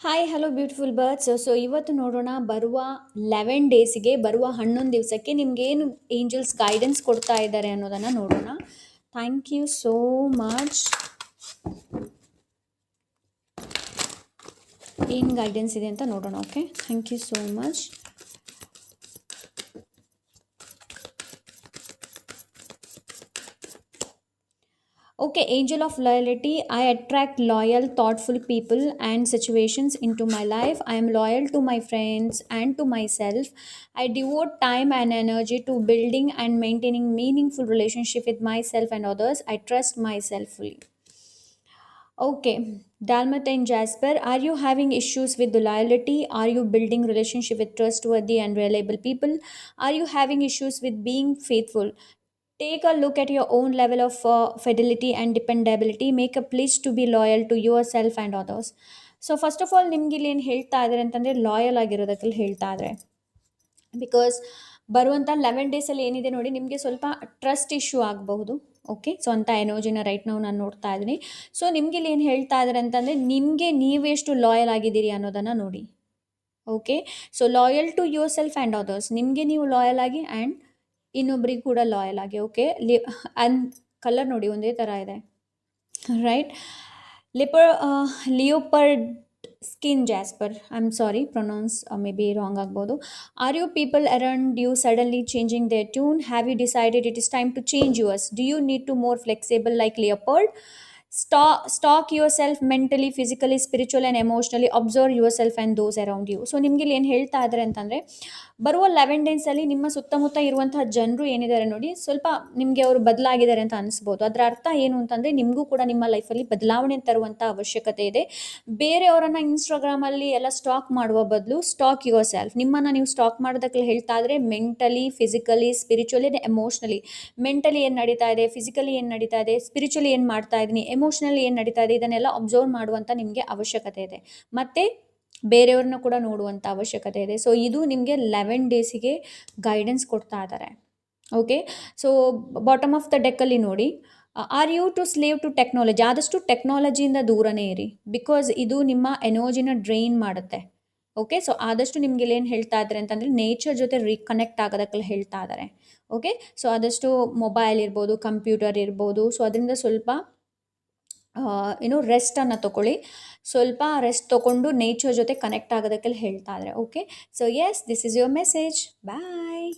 Hi hello beautiful birds so ಇವತ್ತು ನೋಡೋಣ ಬರುವ ಲೆವೆನ್ ಡೇಸಿಗೆ ಬರುವ ಹನ್ನೊಂದು ದಿವಸಕ್ಕೆ ನಿಮ್ಗೇನು ಏಂಜಲ್ಸ್ ಗೈಡೆನ್ಸ್ ಕೊಡ್ತಾ ಇದ್ದಾರೆ ಅನ್ನೋದನ್ನು ನೋಡೋಣ. ಥ್ಯಾಂಕ್ ಯು ಸೋ ಮಚ್ ಏನು ಗೈಡೆನ್ಸ್ ಇದೆ ಅಂತ ನೋಡೋಣ okay thank you so much Okay, angel of loyalty. I attract loyal, thoughtful people and situations into my life. I am loyal to my friends and to myself. I devote time and energy to building and maintaining meaningful relationship with myself and others. I trust myself fully. Okay, Dalmatine Jasper, are you having issues with the loyalty? Are you building relationship with trustworthy and reliable people? Are you having issues with being faithful? Take a look at your own level of uh, fidelity and dependability. Make a pledge to be loyal to yourself and others. So first of all ನಿಮ್ಗೆ ಇಲ್ಲಿ ಏನು ಹೇಳ್ತಾ ಇದ್ದಾರೆ ಅಂತಂದರೆ loyal ಆಗಿರೋದಕ್ಕೆ ಹೇಳ್ತಾ ಇದ್ದಾರೆ because ಬರುವಂಥ eleven ಡೇಸಲ್ಲಿ ಏನಿದೆ ನೋಡಿ ನಿಮಗೆ ಸ್ವಲ್ಪ ಟ್ರಸ್ಟ್ ಇಶ್ಯೂ ಆಗಬಹುದು. ಓಕೆ ಸೊ ಅಂತ ಎನರ್ಜಿನ ರೈಟ್ ನಾವು ನಾನು ನೋಡ್ತಾ ಇದ್ದೀನಿ. ಸೊ ನಿಮ್ಗೆ ಇಲ್ಲಿ ಏನು ಹೇಳ್ತಾ ಇದ್ದಾರೆ ಅಂತಂದರೆ ನಿಮಗೆ ನೀವೆಷ್ಟು ಲಾಯಲ್ ಆಗಿದ್ದೀರಿ ಅನ್ನೋದನ್ನು ನೋಡಿ. Okay so loyal to yourself and others ನಿಮಗೆ ನೀವು ಲಾಯಲ್ ಆಗಿ ಆ್ಯಂಡ್ ಇನ್ನೊಬ್ರಿಗೆ ಕೂಡ ಲಾಯಲ್ ಆಗಿ ಓಕೆ ಲಿ ಅಂಡ್ ಕಲರ್ ನೋಡಿ ಒಂದೇ ಥರ ಇದೆ right leper leopard skin jasper I am sorry pronounce may be wrong ಆಗ್ಬೋದು are you people around you suddenly changing they tune have you decided it is time to change yours do you need to more flexible like leopard ಸ್ಟಾ stalk yourself mentally physically spiritual and emotionally observe yourself and those around you so ನಿಮಗೆ ಇಲ್ಲಿ ಏನು ಹೇಳ್ತಾ ಇದ್ದಾರೆ ಅಂತಂದರೆ, ಬರುವ eleven ಡೇಸಲ್ಲಿ ನಿಮ್ಮ ಸುತ್ತಮುತ್ತ ಇರುವಂತಹ ಜನರು ಏನಿದ್ದಾರೆ ನೋಡಿ, ಸ್ವಲ್ಪ ನಿಮಗೆ ಅವರು ಬದಲಾಗಿದ್ದಾರೆ ಅಂತ ಅನಿಸ್ಬೋದು. ಅದರ ಅರ್ಥ ಏನು ಅಂತಂದರೆ, ನಿಮಗೂ ಕೂಡ ನಿಮ್ಮ ಲೈಫಲ್ಲಿ ಬದಲಾವಣೆ ತರುವಂಥ ಅವಶ್ಯಕತೆ ಇದೆ. ಬೇರೆಯವರನ್ನು ಇನ್ಸ್ಟಾಗ್ರಾಮಲ್ಲಿ ಎಲ್ಲ ಸ್ಟಾಕ್ ಮಾಡುವ ಬದಲು ಸ್ಟಾಕ್ ಯುವರ್ ಸೆಲ್ಫ್ ನಿಮ್ಮನ್ನು ನೀವು ಸ್ಟಾಕ್ ಮಾಡೋದಕ್ಕೆ ಹೇಳ್ತಾ ಇದ್ರೆ mentally physically spiritually emotionally mentally ಏನು ನಡೀತಾ ಇದೆ ಫಿಸಿಕಲಿ ಏನು ನಡೀತಾ ಇದೆ ಸ್ಪಿರಿಚುವಲಿ ಏನು ಮಾಡ್ತಾ ಇದ್ದೀನಿ ಎಮೋಷ್ನಲಿ ಏನು ನಡೀತಾ ಇದೆ, ಇದನ್ನೆಲ್ಲ ಅಬ್ಸರ್ವ್ ಮಾಡುವಂಥ ನಿಮಗೆ ಅವಶ್ಯಕತೆ ಇದೆ. ಮತ್ತು ಬೇರೆಯವ್ರನ್ನ ಕೂಡ ನೋಡುವಂಥ ಅವಶ್ಯಕತೆ ಇದೆ. ಸೊ ಇದು ನಿಮಗೆ ಲೆವೆನ್ ಡೇಸಿಗೆ ಗೈಡೆನ್ಸ್ ಕೊಡ್ತಾ ಇದ್ದಾರೆ okay so bottom of the ಡೆಕ್ಕಲ್ಲಿ ನೋಡಿ. Are you to slave to technology ಆದಷ್ಟು ಟೆಕ್ನಾಲಜಿಯಿಂದ ದೂರನೇ ಇರಿ. ಬಿಕಾಸ್ ಇದು ನಿಮ್ಮ ಎನರ್ಜಿನ ಡ್ರೈನ್ ಮಾಡುತ್ತೆ. ಓಕೆ ಸೊ ಆದಷ್ಟು ನಿಮ್ಗೆ ಏನು ಹೇಳ್ತಾ ಇದ್ದಾರೆ ಅಂತಂದರೆ ನೇಚರ್ ಜೊತೆ ರೀಕನೆಕ್ಟ್ ಆಗೋದಕ್ಕೆಲ್ಲ ಹೇಳ್ತಾ ಇದ್ದಾರೆ ಓಕೆ ಸೊ ಆದಷ್ಟು ಮೊಬೈಲ್ ಇರ್ಬೋದು ಕಂಪ್ಯೂಟರ್ ಇರ್ಬೋದು. ಸೊ ಅದರಿಂದ ಸ್ವಲ್ಪ ಏನು ರೆಸ್ಟನ್ನು ತೊಗೊಳ್ಳಿ ಸ್ವಲ್ಪ ರೆಸ್ಟ್ ತೊಗೊಂಡು ನೇಚರ್ ಜೊತೆ ಕನೆಕ್ಟ್ ಆಗೋದಕ್ಕೆಲ್ಲ ಹೇಳ್ತಾ ಇದ್ದಾರೆ okay so yes this is your message bye